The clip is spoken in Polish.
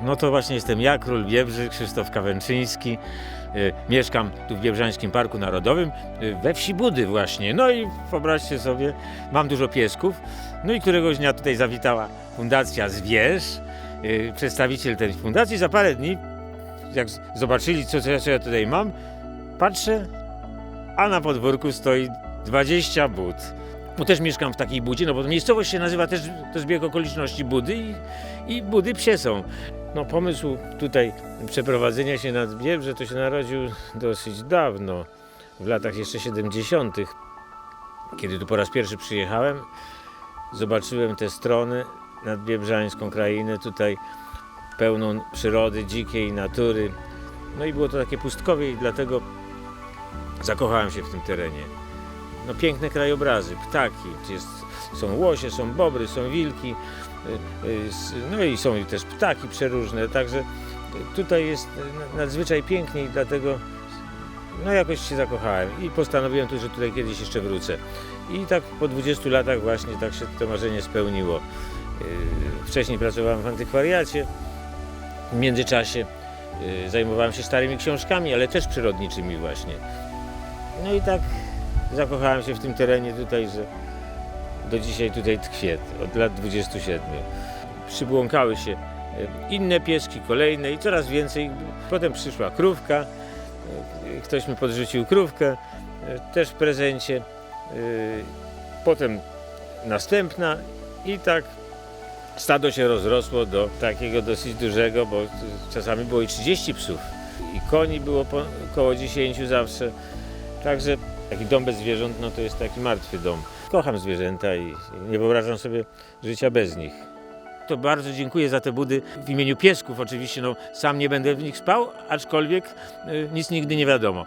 No to właśnie jestem ja, król Biebrzy, Krzysztof Kawęczyński. Y, Mieszkam tu w Biebrzańskim Parku Narodowym, y, we wsi Budy właśnie. No i wyobraźcie sobie, mam dużo piesków. No i któregoś dnia tutaj zawitała Fundacja Zwierz. Y, Przedstawiciel tej fundacji za parę dni, jak zobaczyli, co, co ja tutaj mam, patrzę, a na podwórku stoi 20 bud. Bo też mieszkam w takiej budzie, no bo miejscowość się nazywa też, to zbieg okoliczności Budy i, i Budy psie są. No pomysł tutaj przeprowadzenia się nad Biebrze to się narodził dosyć dawno, w latach jeszcze 70. Kiedy tu po raz pierwszy przyjechałem, zobaczyłem te strony nad Biebrzańską krainę, tutaj pełną przyrody, dzikiej natury. No i było to takie pustkowie i dlatego zakochałem się w tym terenie. No piękne krajobrazy, ptaki, jest, są łosie, są bobry, są wilki, y, y, no i są też ptaki przeróżne, także tutaj jest nadzwyczaj pięknie i dlatego no jakoś się zakochałem i postanowiłem tu, że tutaj kiedyś jeszcze wrócę. I tak po 20 latach właśnie tak się to marzenie spełniło. Y, Wcześniej pracowałem w antykwariacie, w międzyczasie zajmowałem się starymi książkami, ale też przyrodniczymi właśnie. No i tak zakochałem się w tym terenie tutaj, że do dzisiaj tutaj tkwię, od lat 27. Przybłąkały się inne pieski, kolejne i coraz więcej. Potem przyszła krówka, e, ktoś mi podrzucił krówkę, e, też w prezencie. E, Potem następna i tak stado się rozrosło do takiego dosyć dużego, bo czasami było i 30 psów. I koni było około 10 zawsze. Także taki dom bez zwierząt, no to jest taki martwy dom. Kocham zwierzęta i nie wyobrażam sobie życia bez nich. To bardzo dziękuję za te budy w imieniu piesków oczywiście. No, sam nie będę w nich spał, aczkolwiek y, nic nigdy nie wiadomo.